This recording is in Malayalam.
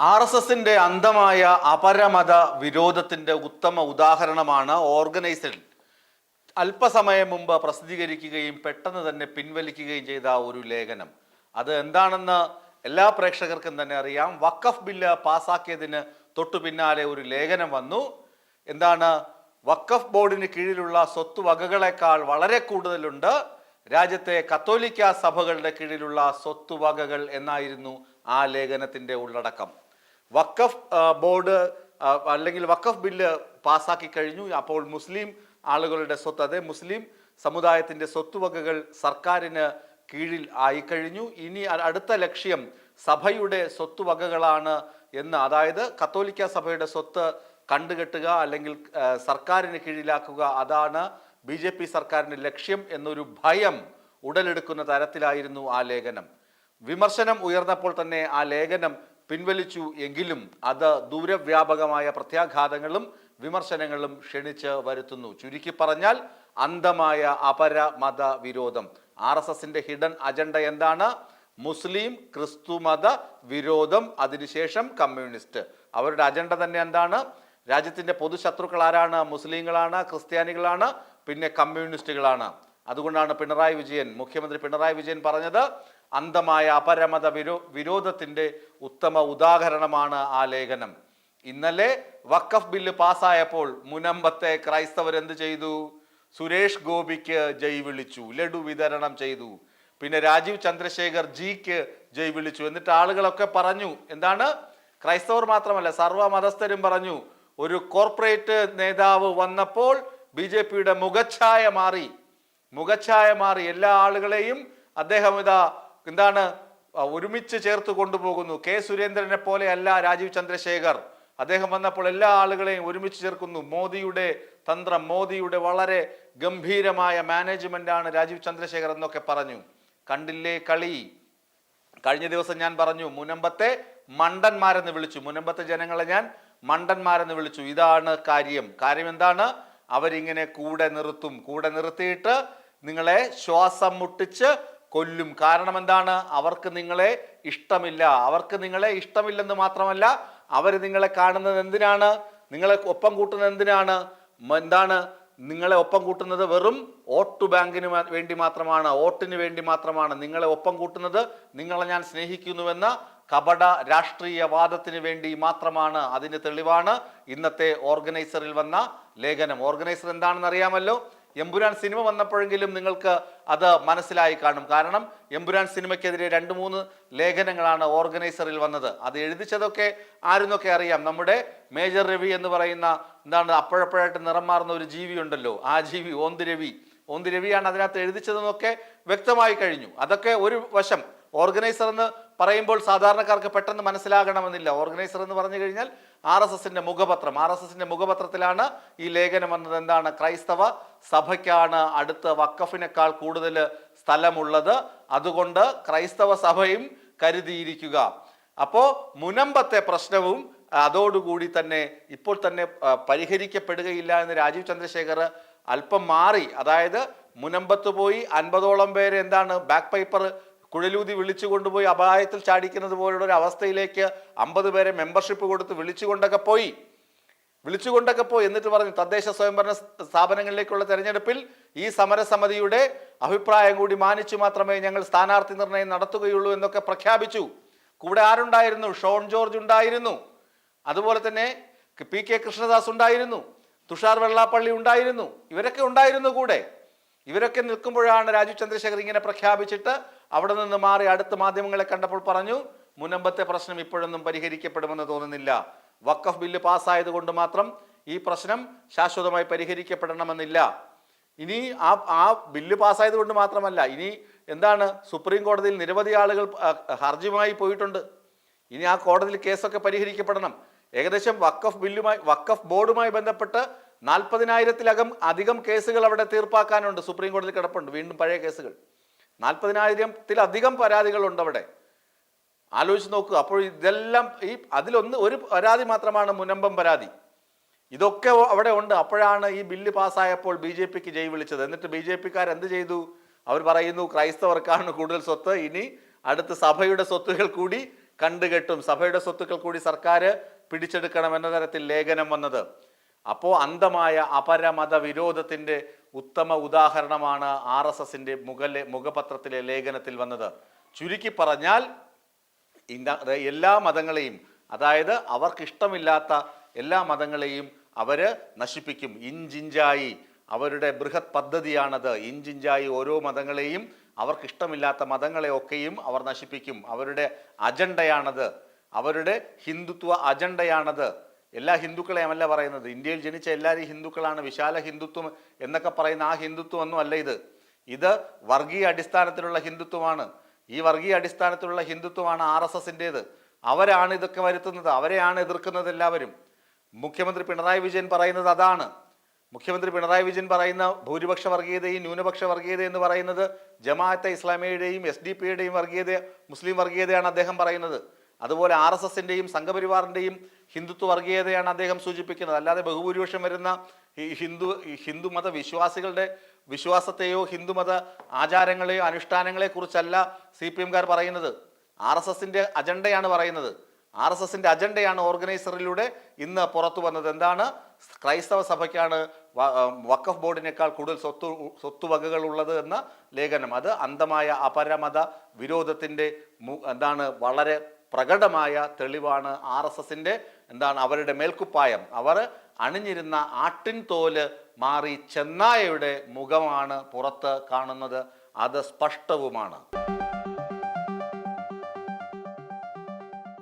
ആർ എസ് എസിന്റെ അന്ധമായ അപരമത വിരോധത്തിന്റെ ഉത്തമ ഉദാഹരണമാണ് ഓർഗനൈസഡ് അല്പസമയം മുമ്പ് പ്രസിദ്ധീകരിക്കുകയും പെട്ടെന്ന് തന്നെ പിൻവലിക്കുകയും ചെയ്ത ഒരു ലേഖനം. അത് എന്താണെന്ന് എല്ലാ പ്രേക്ഷകർക്കും തന്നെ അറിയാം. വക്കഫ് ബില്ല് പാസാക്കിയതിന് തൊട്ടു പിന്നാലെ ഒരു ലേഖനം വന്നു. എന്താണ്? വക്കഫ് ബോർഡിന് കീഴിലുള്ള സ്വത്ത് വകകളെക്കാൾ വളരെ കൂടുതലുണ്ട്. രാജ്യത്തെ കത്തോലിക്ക സഭകളുടെ കീഴിലുള്ള സ്വത്തുവകകൾ എന്നായിരുന്നു ആ ലേഖനത്തിന്റെ ഉള്ളടക്കം. ആ, ബോർഡ് അല്ലെങ്കിൽ വക്കഫ് ബില്ല് പാസ്സാക്കി കഴിഞ്ഞു. അപ്പോൾ മുസ്ലിം ആളുകളുടെ സ്വത്ത് അതെ മുസ്ലിം സമുദായത്തിന്റെ സ്വത്തുവകകൾ സർക്കാരിന് കീഴിൽ ആയിക്കഴിഞ്ഞു ഇനി അടുത്ത ലക്ഷ്യം സഭയുടെ സ്വത്തുവകകളാണ് എന്ന്. അതായത് കത്തോലിക്ക സഭയുടെ സ്വത്ത് കണ്ടുകെട്ടുക അല്ലെങ്കിൽ സർക്കാരിന് കീഴിലാക്കുക അതാണ് ബി ജെ പി സർക്കാരിന്റെ ലക്ഷ്യം എന്നൊരു ഭയം ഉടലെടുക്കുന്ന തരത്തിലായിരുന്നു ആ ലേഖനം. വിമർശനം ഉയർന്നപ്പോൾ തന്നെ ആ ലേഖനം പിൻവലിച്ചു എങ്കിലും അത് ദൂരവ്യാപകമായ പ്രത്യാഘാതങ്ങളും വിമർശനങ്ങളും ക്ഷണിച്ച് വരുത്തുന്നു. ചുരുക്കി പറഞ്ഞാൽ അന്ധമായ അപര മത വിരോധം. ആർ എസ് എസിന്റെ ഹിഡൻ അജണ്ട എന്താണ്? മുസ്ലിം ക്രിസ്തുമത വിരോധം അതിനുശേഷം കമ്മ്യൂണിസ്റ്റ്. അവരുടെ അജണ്ട തന്നെ എന്താണ്? രാജ്യത്തിന്റെ പൊതുശത്രുക്കൾ ആരാണ്? മുസ്ലിങ്ങളാണ് ക്രിസ്ത്യാനികളാണ് പിന്നെ കമ്മ്യൂണിസ്റ്റുകളാണ്. അതുകൊണ്ടാണ് പിണറായി വിജയൻ മുഖ്യമന്ത്രി പിണറായി വിജയൻ പറഞ്ഞത് അന്ധമായ അപരമത വിരോ വിരോധത്തിന്റെ ഉത്തമ ഉദാഹരണമാണ് ആ ലേഖനം. ഇന്നലെ വക്കഫ് ബില്ല് പാസ്സായപ്പോൾ മുനമ്പത്തെ ക്രൈസ്തവർ എന്ത് ചെയ്തു? സുരേഷ് ഗോപിക്ക് ജയ് വിളിച്ചു ലഡു വിതരണം ചെയ്തു. പിന്നെ രാജീവ് ചന്ദ്രശേഖർ ജിക്ക് ജയ് വിളിച്ചു. എന്നിട്ട് ആളുകളൊക്കെ പറഞ്ഞു എന്താണ്? ക്രൈസ്തവർ മാത്രമല്ല സർവ മതസ്ഥരും പറഞ്ഞു ഒരു കോർപ്പറേറ്റ് നേതാവ് വന്നപ്പോൾ ബി ജെ പിയുടെ മുഖച്ഛായ മാറി. മുഖച്ഛായ മാറി. എല്ലാ ആളുകളെയും അദ്ദേഹം ഇതാ എന്താണ്? ഒരുമിച്ച് ചേർത്ത് കൊണ്ടുപോകുന്നു. കെ സുരേന്ദ്രനെ പോലെയല്ല രാജീവ് ചന്ദ്രശേഖർ. അദ്ദേഹം വന്നപ്പോൾ എല്ലാ ആളുകളെയും ഒരുമിച്ച് ചേർക്കുന്നു. മോദിയുടെ തന്ത്രം മോദിയുടെ വളരെ ഗംഭീരമായ മാനേജ്മെന്റ് ആണ് രാജീവ് ചന്ദ്രശേഖർ എന്നൊക്കെ പറഞ്ഞു. കണ്ടില്ലേ കളി? കഴിഞ്ഞ ദിവസം ഞാൻ പറഞ്ഞു മുനമ്പത്തെ മണ്ടന്മാരെന്ന് വിളിച്ചു. മുനമ്പത്തെ ജനങ്ങളെ ഞാൻ മണ്ടന്മാരെന്ന് വിളിച്ചു. ഇതാണ് കാര്യം. കാര്യം എന്താണ്? അവരിങ്ങനെ കൂടെ നിർത്തും. കൂടെ നിർത്തിയിട്ട് നിങ്ങളെ ശ്വാസം മുട്ടിച്ച് കൊല്ലും. കാരണം എന്താണ് അവർക്ക് നിങ്ങളെ ഇഷ്ടമില്ല. അവർക്ക് നിങ്ങളെ ഇഷ്ടമില്ലെന്ന് മാത്രമല്ല അവർ നിങ്ങളെ കാണുന്നത് എന്തിനാണ്? നിങ്ങളെ ഒപ്പം കൂട്ടുന്നത് എന്തിനാണ്? എന്താണ്? നിങ്ങളെ ഒപ്പം കൂട്ടുന്നത് വെറും വോട്ട് ബാങ്കിന് വേണ്ടി മാത്രമാണ് വോട്ടിന് വേണ്ടി മാത്രമാണ്. നിങ്ങളെ ഒപ്പം കൂട്ടുന്നത് നിങ്ങളെ ഞാൻ സ്നേഹിക്കുന്നുവെന്ന കപട രാഷ്ട്രീയവാദത്തിന് വേണ്ടി മാത്രമാണ്. അതിന് തെളിവാണ് ഇന്നത്തെ ഓർഗനൈസറിൽ വന്ന ലേഖനം. ഓർഗനൈസർ എന്താണെന്ന് അറിയാമല്ലോ എമ്പുരാൻ സിനിമ വന്നപ്പോഴെങ്കിലും നിങ്ങൾക്ക് അത് മനസ്സിലായി കാണും. കാരണം എമ്പുരാൻ സിനിമയ്ക്കെതിരെ രണ്ട് മൂന്ന് ലേഖനങ്ങളാണ് ഓർഗനൈസറിൽ വന്നത്. അത് എഴുതിച്ചതൊക്കെ ആരെന്നൊക്കെ അറിയാം. നമ്മുടെ മേജർ രവി എന്ന് പറയുന്ന എന്താണ് അപ്പോഴപ്പോഴായിട്ട് നിറം മാറുന്ന ഒരു ജീവി ഉണ്ടല്ലോ ആ ജീവി ഓന്ത് രവി. ഓന്ത് രവിയാണ് അതിനകത്ത് എഴുതിച്ചതെന്നൊക്കെ വ്യക്തമായി കഴിഞ്ഞു. അതൊക്കെ ഒരു വശം. ഓർഗനൈസർ എന്ന് പറയുമ്പോൾ സാധാരണക്കാർക്ക് പെട്ടെന്ന് മനസ്സിലാകണമെന്നില്ല. ഓർഗനൈസർ എന്ന് പറഞ്ഞു കഴിഞ്ഞാൽ ആർ എസ് എസിന്റെ മുഖപത്രം. ആർ എസ് എസിന്റെ മുഖപത്രത്തിലാണ് ഈ ലേഖനം വന്നത്. എന്താണ്? ക്രൈസ്തവ സഭയ്ക്കാണ് അടുത്ത വക്കഫിനേക്കാൾ കൂടുതൽ സ്ഥലമുള്ളത്. അതുകൊണ്ട് ക്രൈസ്തവ സഭയും കരുതിയിരിക്കുക. അപ്പോൾ മുനമ്പത്തെ പ്രശ്നവും അതോടുകൂടി തന്നെ ഇപ്പോൾ തന്നെ പരിഹരിക്കപ്പെടുകയില്ല എന്ന് രാജീവ് ചന്ദ്രശേഖർ അല്പം മാറി. അതായത് മുനമ്പത്ത് പോയി അൻപതോളം പേര് എന്താണ്? ബാക്ക് പൈപ്പർ കുഴലൂതി വിളിച്ചു കൊണ്ടുപോയി അപായത്തിൽ ചാടിക്കുന്നത് പോലുള്ള ഒരു അവസ്ഥയിലേക്ക് അമ്പത് പേരെ മെമ്പർഷിപ്പ് കൊടുത്ത് വിളിച്ചുകൊണ്ടൊക്കെ പോയി. വിളിച്ചുകൊണ്ടൊക്കെ പോയി എന്നിട്ട് പറഞ്ഞു തദ്ദേശ സ്വയംഭരണ സ്ഥാപനങ്ങളിലേക്കുള്ള തെരഞ്ഞെടുപ്പിൽ ഈ സമരസമിതിയുടെ അഭിപ്രായം കൂടി മാനിച്ചു മാത്രമേ ഞങ്ങൾ സ്ഥാനാർത്ഥി നിർണയം നടത്തുകയുള്ളൂ എന്നൊക്കെ പ്രഖ്യാപിച്ചു. കൂടെ ആരുണ്ടായിരുന്നു? ഷോൺ ജോർജ് ഉണ്ടായിരുന്നു. അതുപോലെ തന്നെ പി കെ കൃഷ്ണദാസ് ഉണ്ടായിരുന്നു. തുഷാർ വെള്ളാപ്പള്ളി ഉണ്ടായിരുന്നു. ഇവരൊക്കെ ഉണ്ടായിരുന്നു കൂടെ. ഇവരൊക്കെ നിൽക്കുമ്പോഴാണ് രാജീവ് ചന്ദ്രശേഖർ ഇങ്ങനെ പ്രഖ്യാപിച്ചിട്ട് അവിടെ നിന്ന് മാറി അടുത്ത മാധ്യമങ്ങളെ കണ്ടപ്പോൾ പറഞ്ഞു മുനമ്പത്തെ പ്രശ്നം ഇപ്പോഴൊന്നും പരിഹരിക്കപ്പെടുമെന്ന് തോന്നുന്നില്ല. വക്കഫ് ബില്ല് പാസ്സായത് കൊണ്ട് മാത്രം ഈ പ്രശ്നം ശാശ്വതമായി പരിഹരിക്കപ്പെടണമെന്നില്ല. ഇനി ആ ആ ബില്ല് പാസ്സായത് കൊണ്ട് മാത്രമല്ല ഇനി എന്താണ് സുപ്രീം കോടതിയിൽ നിരവധി ആളുകൾ ഹർജിയുമായി പോയിട്ടുണ്ട്. ഇനി ആ കോടതിയിൽ കേസൊക്കെ പരിഹരിക്കപ്പെടണം. ഏകദേശം വക്കഫ് ബില്ലുമായി വക്കഫ് ബോർഡുമായി ബന്ധപ്പെട്ട് നാൽപ്പതിനായിരത്തിലകം അധികം കേസുകൾ അവിടെ തീർപ്പാക്കാനുണ്ട്. സുപ്രീം കോടതിയിൽ കിടപ്പുണ്ട്. വീണ്ടും പഴയ കേസുകൾ. നാൽപ്പതിനായിരത്തിലധികം പരാതികളുണ്ട് അവിടെ ആലോചിച്ച് നോക്കുക അപ്പോൾ ഇതെല്ലാം ഈ അതിലൊന്ന് ഒരു പരാതി മാത്രമാണ് മുനമ്പം പരാതി. ഇതൊക്കെ അവിടെ ഉണ്ട്. അപ്പോഴാണ് ഈ ബില്ല് പാസ്സായപ്പോൾ ബി ജെ പിക്ക് ജയ് വിളിച്ചത്. എന്നിട്ട് ബി ജെ പിക്കാർ എന്ത് ചെയ്തു? അവർ പറയുന്നു ക്രൈസ്തവർക്കാണ് കൂടുതൽ സ്വത്ത്. ഇനി അടുത്ത് സഭയുടെ സ്വത്തുകൾ കൂടി കണ്ടുകെട്ടും. സഭയുടെ സ്വത്തുക്കൾ കൂടി സർക്കാർ പിടിച്ചെടുക്കണം എന്ന തരത്തിൽ ലേഖനം വന്നത്. അപ്പോൾ അന്ധമായ അപരമത വിരോധത്തിന്റെ ഉത്തമ ഉദാഹരണമാണ് ആർ എസ് എസിന്റെ മുഖലെ മുഖപത്രത്തിലെ ലേഖനത്തിൽ വന്നത്. ചുരുക്കി പറഞ്ഞാൽ എല്ലാ മതങ്ങളെയും അതായത് അവർക്കിഷ്ടമില്ലാത്ത എല്ലാ മതങ്ങളെയും അവർ നശിപ്പിക്കും. ഇഞ്ചിഞ്ചായി അവരുടെ ബൃഹത് പദ്ധതിയാണത്. ഇഞ്ചിഞ്ചായി ഓരോ മതങ്ങളെയും അവർക്കിഷ്ടമില്ലാത്ത മതങ്ങളെയൊക്കെയും അവർ നശിപ്പിക്കും. അവരുടെ അജണ്ടയാണത്. അവരുടെ ഹിന്ദുത്വ അജണ്ടയാണത്. എല്ലാ ഹിന്ദുക്കളെയും അല്ല പറയുന്നത്. ഇന്ത്യയിൽ ജനിച്ച എല്ലാവരും ഹിന്ദുക്കളാണ് വിശാല ഹിന്ദുത്വം എന്നൊക്കെ പറയുന്ന ആ ഹിന്ദുത്വം ഒന്നും അല്ല ഇത്. ഇത് വർഗീയ അടിസ്ഥാനത്തിലുള്ള ഹിന്ദുത്വമാണ്. ഈ വർഗീയ അടിസ്ഥാനത്തിലുള്ള ഹിന്ദുത്വമാണ് ആർ എസ് എസിന്റെത് അവരാണ് ഇതൊക്കെ വരുത്തുന്നത്. അവരെയാണ് എതിർക്കുന്നത് എല്ലാവരും. മുഖ്യമന്ത്രി പിണറായി വിജയൻ പറയുന്നത് അതാണ്. മുഖ്യമന്ത്രി പിണറായി വിജയൻ പറയുന്ന ഭൂരിപക്ഷ വർഗീയതയും ന്യൂനപക്ഷ വർഗീയത എന്ന് പറയുന്നത് ജമാഅത്തെ ഇസ്ലാമിയുടെയും എസ് ഡി പിയുടെയും വർഗീയത മുസ്ലിം വർഗീയതയാണ് അദ്ദേഹം പറയുന്നത്. അതുപോലെ ആർ എസ് എസിന്റെയും സംഘപരിവാറിന്റെയും ഹിന്ദുത്വ വർഗീയതയാണ് അദ്ദേഹം സൂചിപ്പിക്കുന്നത്. അല്ലാതെ ബഹുഭൂരിപക്ഷം വരുന്ന ഈ ഹിന്ദു ഹിന്ദുമത വിശ്വാസികളുടെ വിശ്വാസത്തെയോ ഹിന്ദുമത ആചാരങ്ങളെയോ അനുഷ്ഠാനങ്ങളെ കുറിച്ചല്ല സി പി എംകാർ പറയുന്നത്. ആർ എസ് എസിന്റെ അജണ്ടയാണ് പറയുന്നത്. ആർ എസ് എസിന്റെ അജണ്ടയാണ് ഓർഗനൈസറിലൂടെ ഇന്ന് പുറത്തു വന്നത്. എന്താണ്? ക്രൈസ്തവ സഭയ്ക്കാണ് വഖഫ് ബോർഡിനേക്കാൾ കൂടുതൽ സ്വത്ത് സ്വത്തുവകകൾ ഉള്ളത് എന്ന ലേഖനം. അത് അന്ധമായ അപരമത വിരോധത്തിന്റെ എന്താണ്? വളരെ പ്രകടമായ തെളിവാണ് ആർ എസ് എസിന്റെ എന്താണ് അവരുടെ മേൽക്കുപ്പായം. അവർ അണിഞ്ഞിരുന്ന ആട്ടിൻ തോൽ മാറി ചെന്നായയുടെ മുഖമാണ് പുറത്ത് കാണുന്നത്. അത് സ്പഷ്ടവുമാണ്.